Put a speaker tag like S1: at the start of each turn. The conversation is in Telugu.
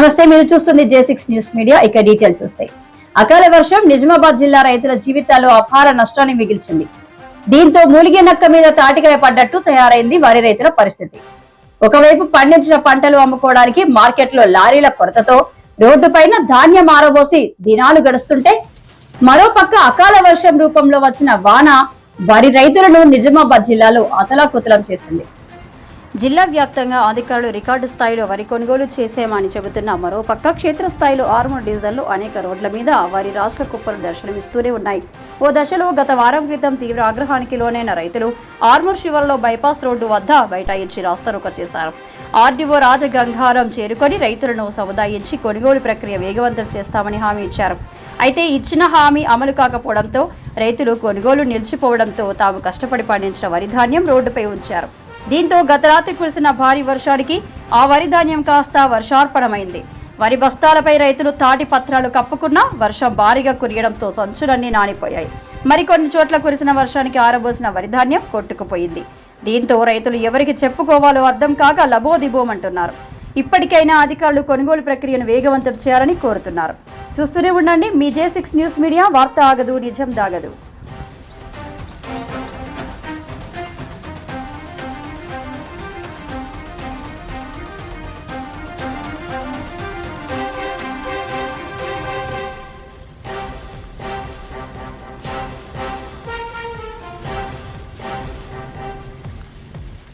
S1: నమస్తే మీరు చూస్తుంది జే సిక్స్ న్యూస్ మీడియా ఇక డీటెయిల్ చూస్తే. అకాల వర్షం నిజామాబాద్ జిల్లా రైతుల జీవితాల్లో అపార నష్టాన్ని మిగిల్చింది. దీంతో మూలిగే నక్క మీద తాటికాయ పడ్డట్టు తయారైంది వరి రైతుల పరిస్థితి. ఒకవైపు పండించిన పంటలు అమ్ముకోవడానికి మార్కెట్లో లారీల కొరతతో రోడ్డుపైన ధాన్యం ఆరబోసి దినాలు గడుస్తుంటే మరోపక్క అకాల వర్షం రూపంలో వచ్చిన వాన వరి రైతులను నిజామాబాద్ జిల్లాలో అతలాకుతలం చేసింది. జిల్లా వ్యాప్తంగా అధికారులు రికార్డు స్థాయిలో వరి కొనుగోలు చేసేమని చెబుతున్న మరోపక్క క్షేత్రస్థాయిలో ఆర్మూర్ డీజిల్లు అనేక రోడ్ల మీద వరి రాష్ట్ర కుప్పలు దర్శనమిస్తూనే ఉన్నాయి. ఓ దశలో గత వారం క్రితం తీవ్ర ఆగ్రహానికి లోనైన రైతులు ఆర్మూర్ శివర్లో బైపాస్ రోడ్డు వద్ద బైఠాయించి రాస్తారోక చేశారు. ఆర్డీఓ రాజగంగారం చేరుకొని రైతులను సముదాయించి కొనుగోలు ప్రక్రియ వేగవంతం చేస్తామని హామీ ఇచ్చారు. అయితే ఇచ్చిన హామీ అమలు కాకపోవడంతో రైతులు కొనుగోలు నిలిచిపోవడంతో తాము కష్టపడి పండించిన వరి ధాన్యం రోడ్డుపై ఉంచారు. దీంతో గత రాత్రి కురిసిన భారీ వర్షానికి ఆ వరి ధాన్యం కాస్త వర్షార్పణమైంది. వరి బస్తాలపై రైతులు తాటి పత్రాలు కప్పుకున్నా వర్షం భారీగా కురియడంతో సంచులన్నీ నానిపోయాయి. మరికొన్ని చోట్ల కురిసిన వర్షానికి ఆరబోసిన వరి ధాన్యం కొట్టుకుపోయింది. దీంతో రైతులు ఎవరికి చెప్పుకోవాలో అర్థం కాక లబోదిబోమంటున్నారు. ఇప్పటికైనా అధికారులు కొనుగోలు ప్రక్రియను వేగవంతం చేయాలని కోరుతున్నారు. చూస్తూనే ఉండండి మీ జే సిక్స్ న్యూస్ మీడియా వార్త ఆగదు నిజం దాగదు.